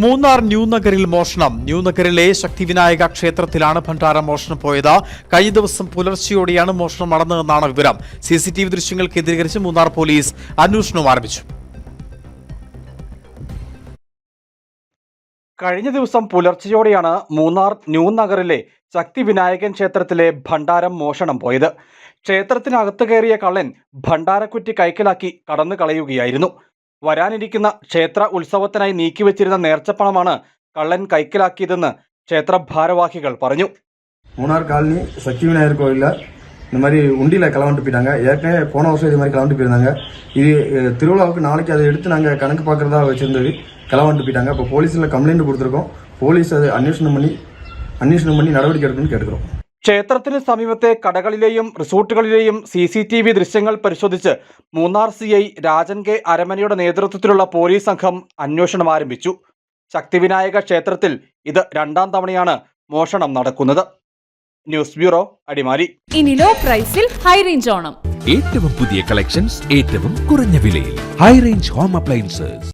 മൂന്നാർ ന്യൂനഗറിൽ മോഷണം. ന്യൂ ന്യൂനഗറിലെ ശക്തിവിനായക ക്ഷേത്രത്തിലാണ് ഭണ്ഡാര മോഷണം പോയത്. കഴിഞ്ഞ ദിവസം പുലർച്ചെയോടെയാണ് മോഷണം നടന്നതെന്നാണ് വിവരം. സി സി ടി വി ദൃശ്യങ്ങൾ കേന്ദ്രീകരിച്ച് മൂന്നാർ പോലീസ് അന്വേഷണം ആരംഭിച്ചു. കഴിഞ്ഞ ദിവസം പുലർച്ചെയോടെയാണ് മൂന്നാർ ന്യൂ നഗറിലെ ശക്തി വിനായകൻ ക്ഷേത്രത്തിലെ ഭണ്ഡാരം മോഷണം പോയത്. ക്ഷേത്രത്തിനകത്ത് കയറിയ കള്ളൻ ഭണ്ഡാരക്കുറ്റി കൈക്കലാക്കി കടന്നു കളയുകയായിരുന്നു വരാനിരിക്കുന്ന ക്ഷേത്ര ഉത്സവത്തിനായി നീക്കിവെച്ചിരുന്ന നേർച്ചപ്പണമാണ് കള്ളൻ കൈക്കലാക്കിയതെന്ന് ക്ഷേത്ര ഭാരവാഹികൾ പറഞ്ഞു மூணார் காலனி சக்தி விநாயகர் கோயிலில் இந்த மாதிரி உண்டியில் கிளம்பிட்டு போயிட்டாங்க ஏற்கனவே போன வருஷம் இது மாதிரி கிளம்பிட்டு போயிருந்தாங்க இது அஹ், திருவிழாவுக்கு நாளைக்கு அதை எடுத்து நாங்கள் கணக்கு பார்க்குறதா வச்சுருந்தது கிளம்பிட்டு போயிட்டாங்க இப்போ போலீஸில் கம்ப்ளைண்ட் கொடுத்துருக்கோம் போலீஸ் அதை அன்வேஷணம் பண்ணி அன்வேஷணம் பண்ணி நடவடிக்கை எடுக்கணும்னு கேட்டுக்கிறோம் ക്ഷേത്രത്തിന് സമീപത്തെ കടകളിലെയും റിസോർട്ടുകളിലെയും സി സി ടി വി ദൃശ്യങ്ങൾ പരിശോധിച്ച് Munnar C I Rajan K അരമനയുടെ നേതൃത്വത്തിലുള്ള പോലീസ് സംഘം അന്വേഷണം ആരംഭിച്ചു. ശക്തിവിനായക ക്ഷേത്രത്തിൽ ഇത് രണ്ടാം തവണയാണ് മോഷണം നടക്കുന്നത്. News bureau Adimali. ഇനി ലോ പ്രൈസിൽ ഹൈ റേഞ്ച് ഓണം. ഏറ്റവും പുതിയ കളക്ഷൻസ് ഏറ്റവും കുറഞ്ഞ വിലയിൽ. High range home appliances.